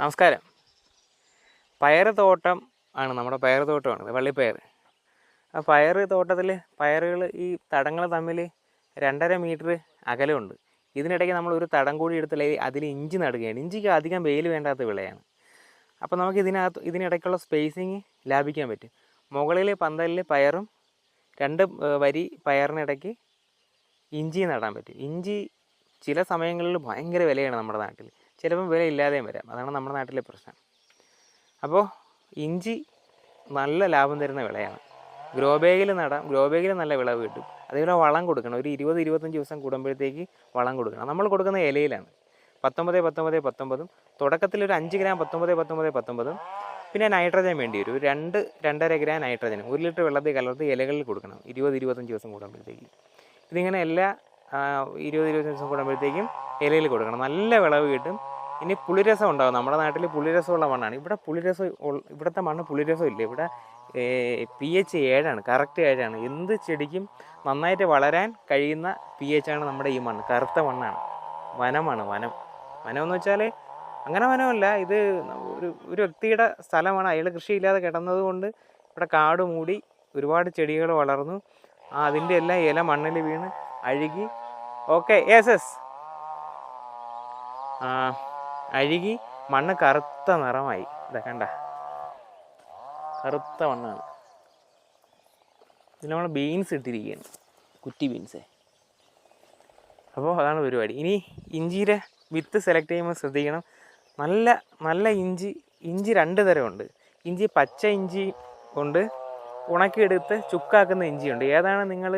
നമസ്കാരം. പയർ തോട്ടം ആണ് നമ്മുടെ പയർ തോട്ടമാണ് വള്ളിപ്പയർ. ആ പയർ തോട്ടത്തിൽ പയറുകൾ ഈ തടങ്ങൾ തമ്മിൽ രണ്ടര മീറ്റർ അകലമുണ്ട്. ഇതിനിടയ്ക്ക് നമ്മൾ ഒരു തടം കൂടി എടുത്തില്ല അതിൽ ഇഞ്ചി നടുകയാണ്. ഇഞ്ചിക്ക് അധികം വെയിൽ വേണ്ടാത്ത വിളയാണ്. അപ്പോൾ നമുക്ക് ഇതിനകത്ത് ഇതിനിടയ്ക്കുള്ള സ്പേസിങ് ലാഭിക്കാൻ പറ്റും. മുകളിലെ പന്തലിൽ പയറും രണ്ട് വരി പയറിനിടയ്ക്ക് ഇഞ്ചി നടാൻ പറ്റും. ഇഞ്ചി ചില സമയങ്ങളിൽ ഭയങ്കര വിലയാണ് നമ്മുടെ നാട്ടിൽ ചിലപ്പം വില ഇല്ലാതെയും വരാം. അതാണ് നമ്മുടെ നാട്ടിലെ പ്രശ്നം. അപ്പോൾ ഇഞ്ചി നല്ല ലാഭം തരുന്ന വിളയാണ്. ഗ്രോ ബാഗിൽ നടാം. ഗ്രോ ബാഗിൽ നല്ല വിളവ് കിട്ടും. അതേപോലെ വളം കൊടുക്കണം. ഒരു ഇരുപത് ഇരുപത്തഞ്ച് ദിവസം കൂടുമ്പോഴത്തേക്ക് വളം കൊടുക്കണം. നമ്മൾ കൊടുക്കുന്ന ഇലയിലാണ്. പത്തൊമ്പത് പത്തൊമ്പത് പത്തൊമ്പതും. തുടക്കത്തിൽ ഒരു അഞ്ച് ഗ്രാം പത്തൊമ്പത് പത്തൊമ്പത് പത്തൊമ്പതും. പിന്നെ നൈട്രജൻ വേണ്ടി വരും. രണ്ട് രണ്ടര ഗ്രാം നൈട്രജൻ ഒരു ലിറ്റർ വെള്ളത്തിൽ കലർത്തി ഇലകളിൽ കൊടുക്കണം. ഇരുപത് ഇരുപത്തഞ്ച് ദിവസം കൂടുമ്പോഴത്തേക്ക്. ഇതിങ്ങനെ എല്ലാ ഇരുപത് ഇരുപത്തഞ്ച് ദിവസം കൂടുമ്പോഴത്തേക്കും ഇലയിൽ കൊടുക്കണം. നല്ല വിളവ് കിട്ടും. ഇനി പുളിരസം ഉണ്ടാകും നമ്മുടെ നാട്ടിൽ പുളിരസമുള്ള മണ്ണാണ്. ഇവിടെ പുളിരസം ഇവിടുത്തെ മണ്ണ് പുളിരസം ഇല്ല. ഇവിടെ പി എച്ച് ഏഴാണ് കറക്റ്റ് ഏഴാണ് എന്ത് ചെടിക്കും നന്നായിട്ട് വളരാൻ കഴിയുന്ന പി എച്ച് ആണ് നമ്മുടെ ഈ മണ്ണ്. കറുത്ത മണ്ണാണ്. വനമാണ് വനം. വനം എന്ന് വെച്ചാൽ അങ്ങനെ വനമല്ല ഇത് ഒരു ഒരു വ്യക്തിയുടെ സ്ഥലമാണ്. അയാൾ കൃഷിയില്ലാതെ കിടന്നത് കൊണ്ട് ഇവിടെ കാട് മൂടി ഒരുപാട് ചെടികൾ വളർന്നു. ആ അതിന്റെ എല്ലാം ഇല മണ്ണിൽ വീണ് അഴുകി. ഓക്കെ യെസ് ആ അഴുകി മണ്ണ് കറുത്ത നിറമായി. ഇതാ കണ്ട. കറുത്ത മണ്ണാണ്. ഇതിൽ നമ്മൾ ബീൻസ് ഇട്ടിരിക്കുകയാണ്. കുറ്റി ബീൻസ് അപ്പോൾ അതാണ് പരിപാടി. ഇനി ഇഞ്ചിയുടെ വിത്ത് സെലക്ട് ചെയ്യുമ്പോൾ ശ്രദ്ധിക്കണം. നല്ല നല്ല ഇഞ്ചി ഇഞ്ചി രണ്ട് തരമുണ്ട് ഇഞ്ചി പച്ച ഇഞ്ചി ഉണ്ട്. ഉണക്കിയെടുത്ത് ചുക്കാക്കുന്ന ഇഞ്ചിയുണ്ട് ഏതാണ് നിങ്ങൾ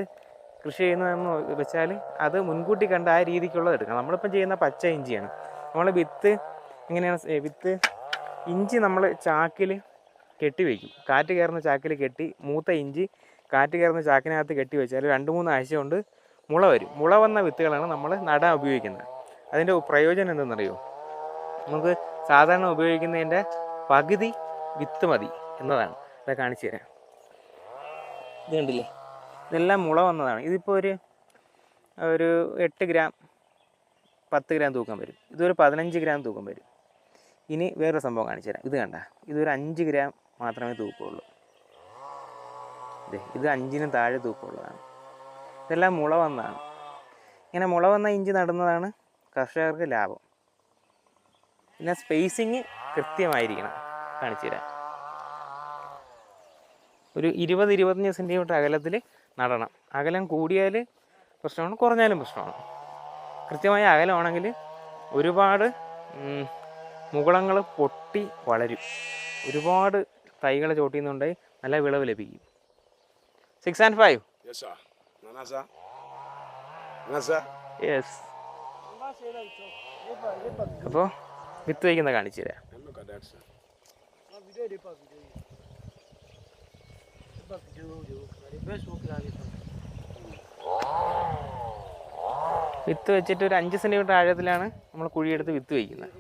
കൃഷി ചെയ്യുന്നതെന്ന് വെച്ചാൽ അത് മുൻകൂട്ടി കണ്ട് ആ രീതിക്കുള്ളത് എടുക്കണം. നമ്മളിപ്പം ചെയ്യുന്ന പച്ച ഇഞ്ചിയാണ്. നമ്മൾ വിത്ത് എങ്ങനെയാണ് വിത്ത് ഇഞ്ചി നമ്മൾ ചാക്കിൽ കെട്ടി വയ്ക്കും. കാറ്റ് കയറുന്ന ചാക്കിൽ കെട്ടി മൂത്ത ഇഞ്ചി കാറ്റ് കയറുന്ന ചാക്കിനകത്ത് കെട്ടി വെച്ചാൽ രണ്ട് മൂന്ന് ആഴ്ച കൊണ്ട് മുള വരും. മുള വന്ന വിത്തുകളാണ് നമ്മൾ നടാൻ ഉപയോഗിക്കുന്നത്. അതിന്റെ പ്രയോജനം എന്തെന്നറിയോ? നമുക്ക് സാധാരണ ഉപയോഗിക്കുന്നതിന്റെ പകുതി വിത്ത് മതി എന്നതാണ്. ഇതൊക്കെ കാണിച്ചു തരാം. ഇത് കണ്ടില്ലേ? ഇതെല്ലാം മുള വന്നതാണ്. ഇതിപ്പോൾ ഒരു ഒരു എട്ട് ഗ്രാം പത്ത് ഗ്രാം തൂക്കം വരും. ഇതൊരു പതിനഞ്ച് ഗ്രാം തൂക്കം വരും. ഇനി വേറൊരു സംഭവം കാണിച്ചു തരാം. ഇത് കണ്ട? ഇതൊരു അഞ്ച് ഗ്രാം മാത്രമേ തൂക്കമുള്ളൂ ഇത് അഞ്ചിനും താഴെ തൂക്കമുള്ളതാണ് ഇതെല്ലാം മുള വന്നതാണ്. ഇങ്ങനെ മുള വന്ന ഇഞ്ചി നടുന്നതാണ് കർഷകർക്ക് ലാഭം. പിന്നെ സ്പേസിങ് കൃത്യമായിരിക്കണം. കാണിച്ചു തരാം. ഒരു ഇരുപത് ഇരുപത്തഞ്ച് സെന്റിമീറ്റർ അകലത്തിൽ നടണം. അകലം കൂടിയാൽ പ്രശ്നമാണ് കുറഞ്ഞാലും പ്രശ്നമാണ്. കൃത്യമായ അകലമാണെങ്കിൽ ഒരുപാട് മുകളങ്ങൾ പൊട്ടി വളരും. ഒരുപാട് തൈകൾ ചോട്ടിന്നുണ്ടായി നല്ല വിളവ് ലഭിക്കും. സിക്സ് ആൻഡ് ഫൈവ് യെസ് അപ്പോൾ വിത്ത് വയ്ക്കുന്ന കാണിച്ചു തരാം. വിത്ത് വെച്ചിട്ട് ഒരു അഞ്ച് സെന്റിമീറ്റർ ആഴത്തിലാണ് നമ്മൾ കുഴിയെടുത്ത് വിത്ത് വയ്ക്കുന്നത്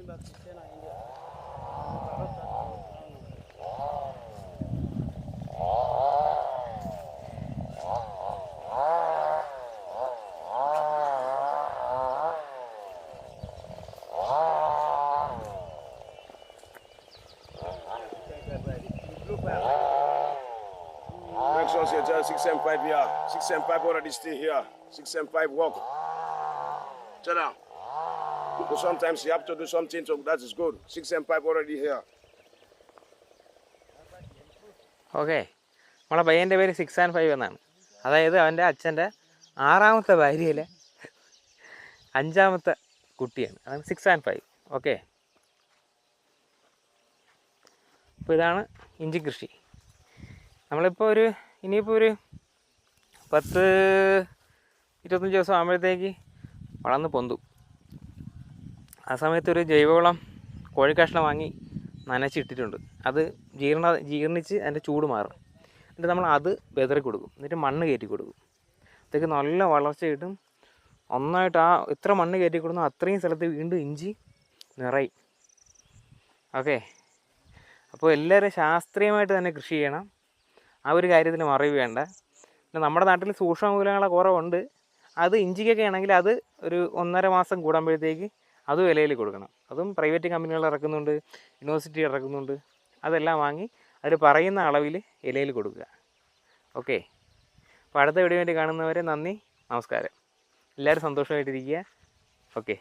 tell 675 here. 675 already stay here. 675 walk. Sit down. So sometimes you have to do something, so that is good. 675 already here. Okay നമ്മളെ പയ്യന്റെ പേര് സിക്സ് ആൻഡ് ഫൈവ് എന്നാണ് അതായത് അവന്റെ അച്ഛന്റെ ആറാമത്തെ ഭാര്യയിലെ അഞ്ചാമത്തെ കുട്ടിയാണ് അതാണ് സിക്സ് ആൻഡ് ഫൈവ് ഓക്കെ അപ്പോൾ ഇതാണ് ഇഞ്ചി കൃഷി നമ്മളിപ്പോൾ ഒരു ഇനിയിപ്പോൾ ഒരു പത്ത് ഇരുപത്തഞ്ച് ദിവസം ആകുമ്പോഴത്തേക്ക് വളർന്ന് പൊന്തു. ആ സമയത്ത് ഒരു ജൈവവളം കോഴിക്കഷ്ണം വാങ്ങി നനച്ചിട്ടിട്ടുണ്ട്. അത് ജീർണ ജീർണിച്ച് അതിന്റെ ചൂട് മാറും. എന്നിട്ട് നമ്മൾ അത് വെതറി കൊടുക്കും. എന്നിട്ട് മണ്ണ് കയറ്റി കൊടുക്കും. അതൊക്കെ നല്ല വളർച്ച കിട്ടും ഒന്നായിട്ട് ആ എത്ര മണ്ണ് കയറ്റി കൊടുക്കുന്നോ അത്രയും സ്ഥലത്ത് വീണ്ടും ഇഞ്ചി നിറയും. ഓക്കെ? അപ്പോൾ എല്ലാവരും ശാസ്ത്രീയമായിട്ട് തന്നെ കൃഷി ചെയ്യണം. ആ ഒരു കാര്യത്തിൽ മറിവ് വേണ്ട. പിന്നെ നമ്മുടെ നാട്ടിൽ സൂക്ഷ്മ മൂലങ്ങളെ കുറവുണ്ട്. അത് ഇഞ്ചിക്കൊക്കെ ആണെങ്കിൽ അത് ഒരു ഒന്നര മാസം കൂടുമ്പോഴത്തേക്ക് അത് വിലയിൽ കൊടുക്കണം. അതും പ്രൈവറ്റ് കമ്പനികൾ ഇറക്കുന്നുണ്ട് യൂണിവേഴ്സിറ്റി ഇറക്കുന്നുണ്ട്. അതെല്ലാം വാങ്ങി അവർ പറയുന്ന അളവിൽ ഇലയിൽ കൊടുക്കുക. ഓക്കെ. അപ്പോൾ അടുത്ത വീഡിയോ വേണ്ടി കാണുന്നവരെ നന്ദി നമസ്കാരം. എല്ലാവരും സന്തോഷമായിട്ടിരിക്കുക. ഓക്കെ.